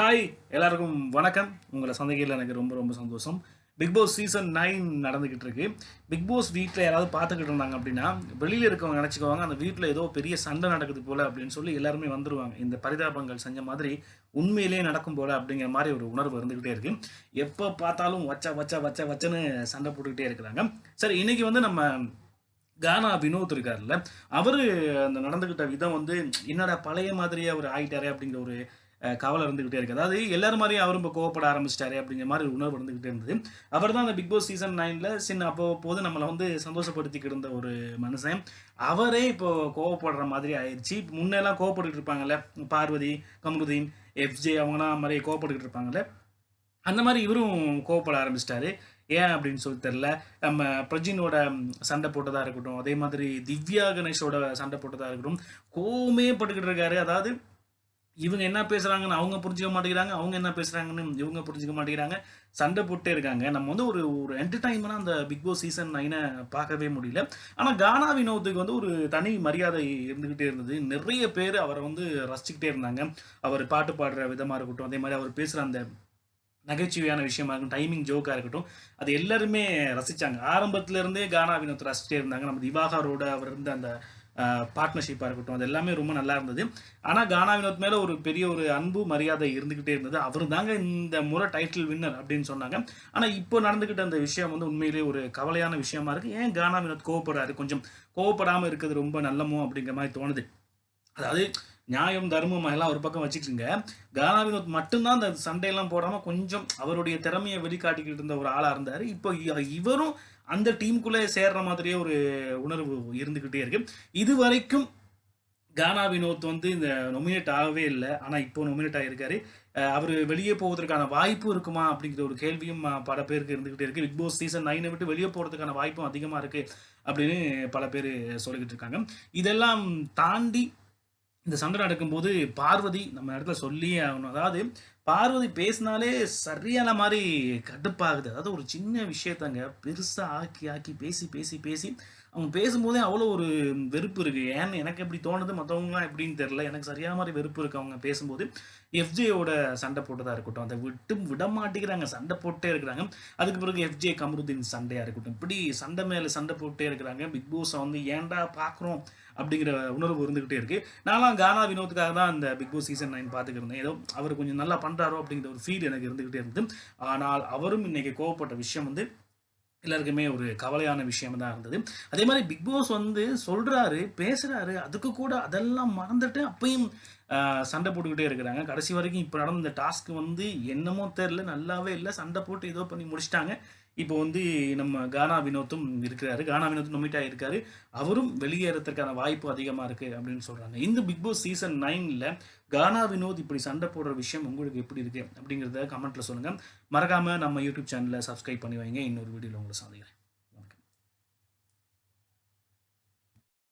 Hi எல்லாருக்கும் வணக்கம். உங்களை சந்திக்கையில் எனக்கு ரொம்ப ரொம்ப சந்தோஷம். பிக் பாஸ் சீசன் நைன் நடந்துக்கிட்டு இருக்கு. பிக் பாஸ் வீட்டில் யாராவது பார்த்துக்கிட்டு இருந்தாங்க அப்படின்னா வெளியில் இருக்கவங்க நினச்சிக்குவாங்க அந்த வீட்டில் ஏதோ பெரிய சண்டை நடக்குது போல் அப்படின்னு சொல்லி எல்லாருமே வந்துருவாங்க. இந்த பரிதாபங்கள் செஞ்ச மாதிரி உண்மையிலேயே நடக்கும் போல் அப்படிங்கிற மாதிரி ஒரு உணர்வு இருந்துக்கிட்டே இருக்கு. எப்போ பார்த்தாலும் வச்ச வச்ச வச்ச வச்சன்னு சண்டை போட்டுக்கிட்டே இருக்கிறாங்க. சரி இன்னைக்கு வந்து நம்ம கானா வினோத் இருக்கார்ல அவர் அந்த நடந்துக்கிட்ட விதம் வந்து என்னடா பழைய மாதிரியே அவர் ஆகிட்டாரே அப்படிங்கிற ஒரு கவலை இருந்துகிட்டே இருக்குது அதாவது எல்லாரும் மாதிரியும் அவரும் இப்போ கோவப்பட ஆரம்பிச்சிட்டாரு அப்படிங்கிற மாதிரி ஒரு உணர்வு இருந்துகிட்டே இருந்தது. அவர் தான் அந்த பிக் பாஸ் சீசன் நைனில் சின்ன அப்போ போது நம்மளை வந்து சந்தோஷப்படுத்திக்கிட்டு இருந்த ஒரு மனுஷன். அவரே இப்போ கோவப்படுற மாதிரி ஆயிடுச்சு முன்னெல்லாம் கோவப்பட்டுட்டு இருப்பாங்கல்ல பார்வதி கமருதீன் எஃப்ஜே அவங்களாம் மாதிரி கோவப்பட்டுக்கிட்டு இருப்பாங்கல்ல. அந்த மாதிரி இவரும் கோவப்பட ஆரம்பிச்சிட்டாரு. ஏன் அப்படின்னு சொல்லி தெரில நம்ம பிரஜினோட சண்டை போட்டதாக இருக்கட்டும் அதே மாதிரி திவ்யா கணேஷோட சண்டை போட்டதாக இருக்கட்டும் கோவமே பட்டுக்கிட்டு இருக்காரு. அதாவது இவங்க என்ன பேசுறாங்கன்னு அவங்க புரிஞ்சுக்க மாட்டேங்கிறாங்க அவங்க என்ன பேசுறாங்கன்னு இவங்க புரிஞ்சுக்க மாட்டேங்கிறாங்க. சண்டை போட்டே இருக்காங்க. நம்ம வந்து ஒரு ஒரு என்டர்டைன்மெண்ட்டாக அந்த பிக் பாஸ் சீசன் நைனை பார்க்கவே முடியல. ஆனால் கானா வினோத்துக்கு வந்து ஒரு தனி மரியாதை இருந்துகிட்டே இருந்தது. நிறைய பேர் அவரை வந்து ரசிச்சுக்கிட்டே இருந்தாங்க. அவர் பாட்டு பாடுற விதமாக இருக்கட்டும் அதே மாதிரி அவர் பேசுகிற அந்த நகைச்சுவையான விஷயமா இருக்கட்டும் டைமிங் ஜோக்காக இருக்கட்டும் அது எல்லாருமே ரசிச்சாங்க. ஆரம்பத்துல இருந்தே கானா வினோத் ரசிச்சிட்டே இருந்தாங்க. நம்ம திவாகரோட அவர் இருந்த அந்த பார்ட்னர்ஷிப்பாக இருக்கட்டும் அது எல்லாமே ரொம்ப நல்லா இருந்தது. ஆனால் கானா வினோத் மேலே ஒரு பெரிய ஒரு அன்பு மரியாதை இருந்துக்கிட்டே இருந்தது. அவர் தாங்க இந்த முறை டைட்டில் வின்னர் அப்படின்னு சொன்னாங்க. ஆனால் இப்போ நடந்துக்கிட்ட அந்த விஷயம் வந்து உண்மையிலேயே ஒரு கவலையான விஷயமா இருக்குது ஏன் கானா வினோத் கோவப்படுறாரு? கொஞ்சம் கோவப்படாமல் இருக்கிறது ரொம்ப நல்லமோ அப்படிங்கிற மாதிரி தோணுது. அதாவது நியாயம் தர்மம் எல்லாம் ஒரு பக்கம் வச்சுக்கோங்க கானா வினோத் மட்டும்தான் அந்த சண்டையெல்லாம் போடாமல் கொஞ்சம் அவருடைய திறமையை வெளிக்காட்டிக்கிட்டு இருந்த ஒரு ஆளாக இருந்தார். இப்போ இவரும் அந்த டீமுக்குள்ளே சேர்ற மாதிரியே ஒரு உணர்வு இருந்துக்கிட்டே இருக்கு. இது வரைக்கும் கானா வினோத் வந்து இந்த நொமினேட் ஆகவே இல்லை. ஆனால் இப்போ நொமினேட் ஆகியிருக்காரு அவர் வெளியே போவதற்கான வாய்ப்பு இருக்குமா அப்படிங்கிற ஒரு கேள்வியும் பல பேருக்கு இருந்துகிட்டே இருக்கு. பிக் பாஸ் சீசன் நைனை விட்டு வெளியே போகிறதுக்கான வாய்ப்பும் அதிகமாக இருக்குது அப்படின்னு பல பேர் சொல்லிக்கிட்டு இருக்காங்க. இதெல்லாம் தாண்டி இந்த சந்திரன் எடுக்கும்போது பார்வதி நம்ம இடத்துல சொல்லியே ஆகணும். அதாவது பார்வதி பேசினாலே சரியான மாதிரி கடுப்பாகுது. அதாவது ஒரு சின்ன விஷயத்தங்க பெருசாக ஆக்கி ஆக்கி பேசி பேசி பேசி அவங்க பேசும்போதே அவ்வளோ ஒரு வெறுப்பு இருக்குது ஏன்னு எனக்கு எப்படி தோணுது மற்றவங்களாம் எப்படின்னு தெரில எனக்கு சரியான மாதிரி வெறுப்பு இருக்குது அவங்க பேசும்போது. எஃப்ஜேயோட சண்டை போட்டதாக இருக்கட்டும் அதை விட்டு விட மாட்டேங்கிறாங்க. சண்டை போட்டே இருக்கிறாங்க. அதுக்கு பிறகு எஃப்ஜே கமருதீன் சண்டையாக இருக்கட்டும். இப்படி சண்டை மேலே சண்டை போட்டே இருக்கிறாங்க. பிக் பாஸை வந்து ஏன்டா பார்க்குறோம் அப்படிங்கிற உணர்வு இருந்துக்கிட்டே இருக்குது நான்லாம் கானா வினோத்துக்காக தான் அந்த பிக் பாஸ் சீசன் நைன் பார்த்துக்கிருந்தேன் ஏதோ அவர் கொஞ்சம் நல்லா பண்றாரோ அப்படிங்கிற ஒரு ஃபீல் எனக்கு இருந்துகிட்டே இருந்தது. ஆனால் அவரும் இன்னைக்கு கோவப்பட்ட விஷயம் வந்து எல்லாருக்குமே ஒரு கவலையான விஷயம் தான் இருந்தது. அதே மாதிரி பிக் பாஸ் வந்து சொல்றாரு பேசுறாரு அதுக்கு கூட அதெல்லாம் மறந்துட்டு அப்பயும் சண்டை போட்டுக்கிட்டே இருக்கிறாங்க. கடைசி வரைக்கும் இப்போ நடந்த டாஸ்க் வந்து என்னமோ தெரில நல்லாவே இல்லை. சண்டை போட்டு ஏதோ பண்ணி முடிச்சிட்டாங்க. இப்போ வந்து நம்ம கானா வினோத்தும் இருக்கிறாரு. கானா வினோத்தும் நொமிட் ஆகியிருக்காரு அவரும் வெளியேறதுக்கான வாய்ப்பு அதிகமாக இருக்கு அப்படின்னு சொல்றாங்க. இந்த பிக் பாஸ் சீசன் நைன்ல கானா வினோத் இப்படி சண்டை போடுற விஷயம் உங்களுக்கு எப்படி இருக்கு அப்படிங்கிறத கமெண்ட்ல சொல்லுங்க. மறக்காம நம்ம யூடியூப் சேனலை சப்ஸ்கிரைப் பண்ணி வைங்க. இன்னொரு வீடியோவில் உங்களை சந்திக்கிறேன்.